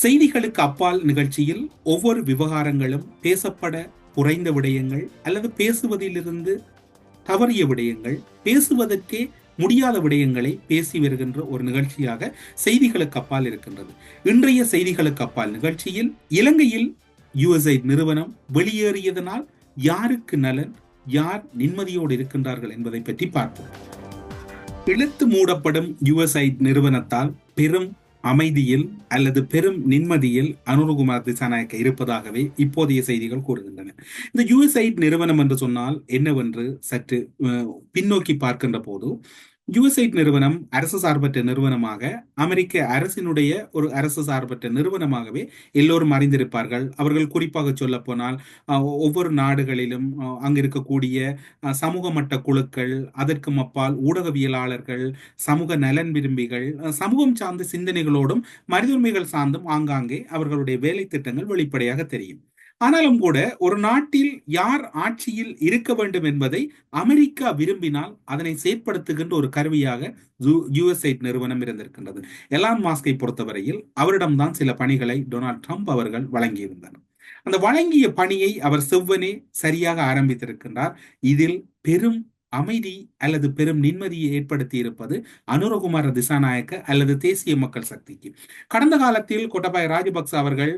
செய்திகளுக்கு அப்பால் நிகழ்ச்சியில் ஒவ்வொரு விவகாரங்களும் பேசப்பட குறைந்த விடயங்கள் அல்லது பேசுவதிலிருந்து தவறிய விடயங்கள் பேசுவதற்கே முடியாத விடயங்களை பேசி வருகின்ற ஒரு நிகழ்ச்சியாக செய்திகளுக்கு அப்பால் இருக்கின்றது. இன்றைய செய்திகளுக்கு அப்பால் நிகழ்ச்சியில் இலங்கையில் யுஎஸ்ஐ நிறுவனம் வெளியேறியதனால் யாருக்கு நலன் யார் நிம்மதியோடு இருக்கின்றார்கள் என்பதை பற்றி பார்ப்போம். இழுத்து மூடப்படும் யுஎஸ்ஐ நிறுவனத்தால் பெரும் அமைதியில் அல்லது பெரும் நிம்மதியில் அனுரகுமார் திசாநாயக்க இருப்பதாகவே இப்போதைய செய்திகள் கூறுகின்றன. இந்த யுஎஸ்ஐட் நிறுவனம் என்று சொன்னால் என்னவென்று சற்று பின்னோக்கி பார்க்கின்ற போது யூசைட் நிறுவனம் அரசு சார்பற்ற நிறுவனமாக அமெரிக்க அரசினுடைய ஒரு அரசு சார்பற்ற நிறுவனமாகவே எல்லோரும் அறிந்திருப்பார்கள். அவர்கள் குறிப்பாக சொல்ல போனால் ஒவ்வொரு நாடுகளிலும் அங்கு இருக்கக்கூடிய சமூக மட்ட குழுக்கள் அதற்கு அப்பால் ஊடகவியலாளர்கள் சமூக நலன் விரும்பிகள் சமூகம் சார்ந்த சிந்தனைகளோடும் மனித உரிமைகள் சார்ந்தும் ஆங்காங்கே அவர்களுடைய வேலை திட்டங்கள் வெளிப்படையாக தெரியும். ஆனாலும் கூட ஒரு நாட்டில் யார் ஆட்சியில் இருக்க வேண்டும் என்பதை அமெரிக்கா விரும்பினால் அதனை செயற்படுத்துகின்ற ஒரு கருவியாக யூஎஸ்ஐட் நிறுவனம் இருந்திருக்கின்றது. எலான் மாஸ்கை பொறுத்தவரையில் அவரிடம்தான் சில பணிகளை டொனால்ட் ட்ரம்ப் அவர்கள் வழங்கியிருந்தனர். அந்த வழங்கிய பணியை அவர் செவ்வனே சரியாக ஆரம்பித்திருக்கின்றார். இதில் பெரும் அமைதி அல்லது பெரும் நிம்மதியை ஏற்படுத்தி இருப்பது அனுரகுமார திசாநாயக்க அல்லது தேசிய மக்கள் சக்திக்கு. கடந்த காலத்தில் கோட்டபாய ராஜபக்ச அவர்கள்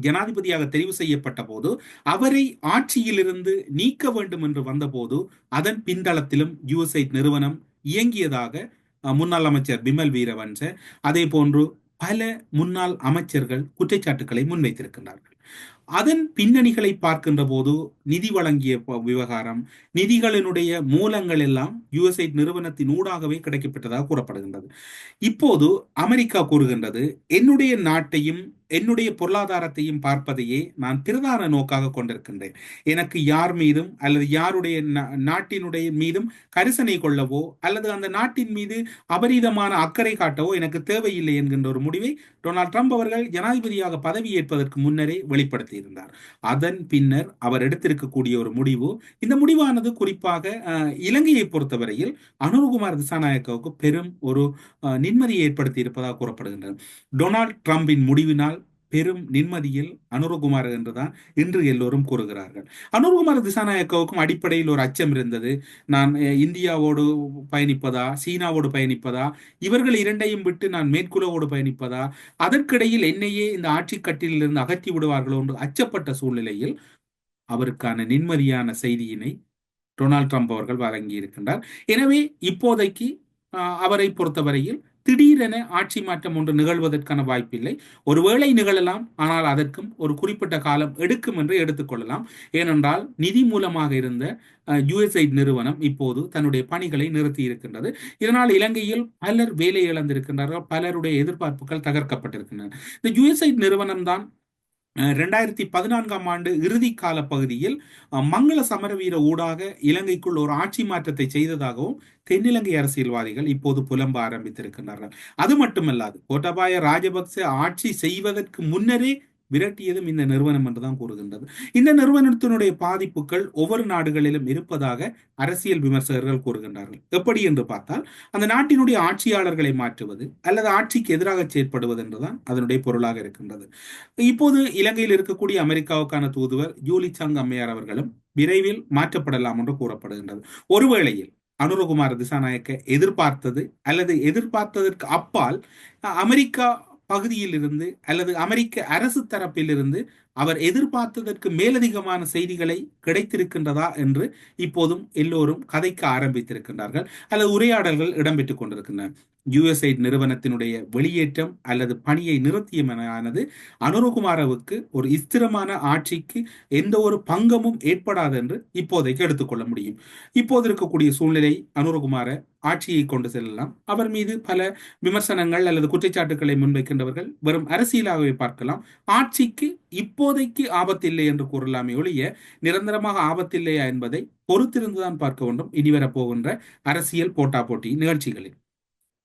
ஜனாதிபதியாக தெரிவு செய்யப்பட்ட போது அவரை ஆட்சியிலிருந்து நீக்க வேண்டும் என்று வந்தபோது அதன் பின்தளத்திலும் யூஎஸ்ஐட் நிறுவனம் இயங்கியதாக முன்னாள் அமைச்சர் பிமல் வீரவன்ச அதே போன்று பல முன்னாள் அமைச்சர்கள் குற்றச்சாட்டுக்களை முன்வைத்திருக்கின்றார்கள். அதன் பின்னணிகளை பார்க்கின்ற போது நிதி வழங்கிய விவகாரம் நிதிகளினுடைய மூலங்கள் எல்லாம் யுஎஸ்ஐட் நிறுவனத்தின் ஊடாகவே கிடைக்கப்பட்டதாக கூறப்படுகின்றது. இப்போது அமெரிக்கா கூறுகின்றது என்னுடைய நாட்டையும் என்னுடைய பொருளாதாரத்தையும் பார்ப்பதையே நான் பிரதான நோக்காக கொண்டிருக்கின்றேன். எனக்கு யார் மீதும் அல்லது யாருடைய நாட்டினுடைய மீதும் கரிசனை கொள்ளவோ அல்லது அந்த நாட்டின் மீது அபரீதமான அக்கறை காட்டவோ எனக்கு தேவையில்லை என்கின்ற ஒரு முடிவை டொனால்ட் ட்ரம்ப் அவர்கள் ஜனாதிபதியாக பதவி ஏற்பதற்கு முன்னரே வெளிப்படுத்தியிருந்தார். அதன் பின்னர் அவர் எடுத்திருக்கக்கூடிய ஒரு முடிவு இந்த முடிவானது குறிப்பாக இலங்கையை பொறுத்தவரையில் அனுர்குமார் திசாநாயக்காவுக்கு பெரும் ஒரு நிம்மதியை ஏற்படுத்தி இருப்பதாக கூறப்படுகின்றது. டொனால்ட் ட்ரம்பின் முடிவினால் பெரும் நிம்மதியில் அனுரகுமார் என்றுதான் இன்று எல்லோரும் கூறுகிறார்கள். அனுரகுமார் திசாநாயக்காவுக்கும் அடிப்படையில் ஒரு அச்சம் இருந்தது. நான் இந்தியாவோடு பயணிப்பதா சீனாவோடு பயணிப்பதா இவர்கள் இரண்டையும் விட்டு நான் மேற்குலவோடு பயணிப்பதா அதற்கிடையில் என்னையே இந்த ஆட்சி கட்டிலிருந்து அகற்றி விடுவார்களோ என்று அச்சப்பட்ட சூழ்நிலையில் அவருக்கான நிம்மதியான செய்தியினை டொனால்ட் ட்ரம்ப் அவர்கள் வழங்கி இருக்கின்றார் எனவே இப்போதைக்கு அவரை பொறுத்தவரையில் திடீரென ஆட்சி மாற்றம் ஒன்று நிகழ்வதற்கான வாய்ப்பில்லை. ஒருவேளை நிகழலாம் ஆனால் அதற்கும் ஒரு குறிப்பிட்ட காலம் எடுக்கும் என்று எடுத்துக்கொள்ளலாம் ஏனென்றால் நிதி மூலமாக இருந்த யுஎஸ்ஐட் நிறுவனம் இப்போது தன்னுடைய பணிகளை நிறுத்தி இருக்கின்றது. இதனால் இலங்கையில் பலர் வேலை இழந்திருக்கின்றார்கள் பலருடைய எதிர்பார்ப்புகள் தகர்க்கப்பட்டிருக்கின்றன. இந்த யுஎஸ்ஐட் நிறுவனம் தான் ரெண்டாயிரத்தி பதினான்காம் ஆண்டு இறுதி கால பகுதியில் மங்கள சமரவீர ஊடாக இலங்கைக்குள் ஒரு ஆட்சி மாற்றத்தை செய்ததாகவும் தென்னிலங்கை அரசியல்வாதிகள் இப்போது புலம்ப ஆரம்பித்திருக்கின்றார்கள். அது மட்டுமல்லாது கோட்டபாய ராஜபக்ச ஆட்சி செய்வதற்கு முன்னரே விரட்டியதும் இந்த நிறுவனம் என்றுதான் கூறுகின்றது. இந்த நிறுவனத்தினுடைய பாதிப்புகள் ஒவ்வொரு நாடுகளிலும் இருப்பதாக அரசியல் விமர்சகர்கள் கூறுகின்றார்கள். எப்படி என்று பார்த்தால் அந்த நாட்டினுடைய ஆட்சியாளர்களை மாற்றுவது அல்லது ஆட்சிக்கு எதிராக செயற்படுவது என்றுதான் அதனுடைய பொருளாக இருக்கின்றது. இப்போது இலங்கையில் இருக்கக்கூடிய அமெரிக்காவுக்கான தூதுவர் ஜூலி சங் அம்மையார் அவர்களும் விரைவில் மாற்றப்படலாம் என்று கூறப்படுகின்றது. ஒருவேளையில் அனுரகுமார் திசாநாயக்க எதிர்பார்த்தது அல்லது எதிர்பார்த்ததற்கு அப்பால் அமெரிக்கா பகுதியில் இருந்து அல்லது அமெரிக்க அரசு தரப்பிலிருந்து அவர் எதிர்பார்த்ததற்கு மேலதிகமான செய்திகளை கிடைத்திருக்கின்றதா என்று இப்போதும் எல்லோரும் கதைக்க ஆரம்பித்திருக்கின்றார்கள். அல்லது உரையாடல்கள் இடம்பெற்றுக் கொண்டிருக்கின்றன. யூஎஸ்ஐட் நிறுவனத்தினுடைய வெளியேற்றம் அல்லது பணியை நிறுத்தியமானது அனுரகுமாரவுக்கு ஒரு ஸ்திரமான ஆட்சிக்கு எந்த ஒரு பங்கமும் ஏற்படாது என்று இப்போதைக்கு எடுத்துக்கொள்ள முடியும். இப்போது இருக்கக்கூடிய சூழ்நிலை அனுரகுமார ஆட்சியை கொண்டு செல்லலாம். அவர் மீது பல விமர்சனங்கள் அல்லது குற்றச்சாட்டுகளை முன்வைக்கின்றவர்கள் வெறும் அரசியலாகவே பார்க்கலாம். ஆட்சிக்கு இப்போ இப்போதைக்கு ஆபத்தில்லை என்று கூறலாமே ஒழிய நிரந்தரமாக ஆபத்தில்லையா என்பதை பொறுத்திருந்துதான் பார்க்க வேண்டும். இனி வரப்போகின்ற அரசியல் போட்டா போட்டி நிகழ்ச்சிகளில்.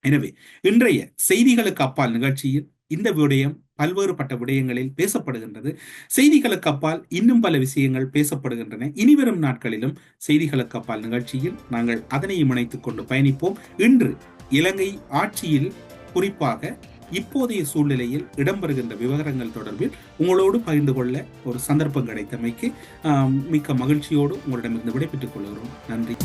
எனவே இன்றைய செய்திகளுக்கு அப்பால் நிகழ்ச்சியில் இந்த விடயம் பல்வேறுபட்ட விடயங்களில் பேசப்படுகின்றது. செய்திகளுக்கு அப்பால் இன்னும் பல விஷயங்கள் பேசப்படுகின்றன. இனிவரும் நாட்களிலும் செய்திகளுக்கு அப்பால் நிகழ்ச்சியில் நாங்கள் அதனையும் இணைத்துக் கொண்டு பயணிப்போம். இன்று இலங்கை ஆட்சியில் குறிப்பாக இப்போதைய சூழ்நிலையில் இடம்பெறுகின்ற விவகாரங்கள் தொடர்பில் உங்களோடு பகிர்ந்து கொள்ள ஒரு சந்தர்ப்பம் கிடைத்தமைக்கு மிக்க மகிழ்ச்சியோடு உங்களிடமிருந்து விடைபெற்றுக் கொள்கிறோம். நன்றி.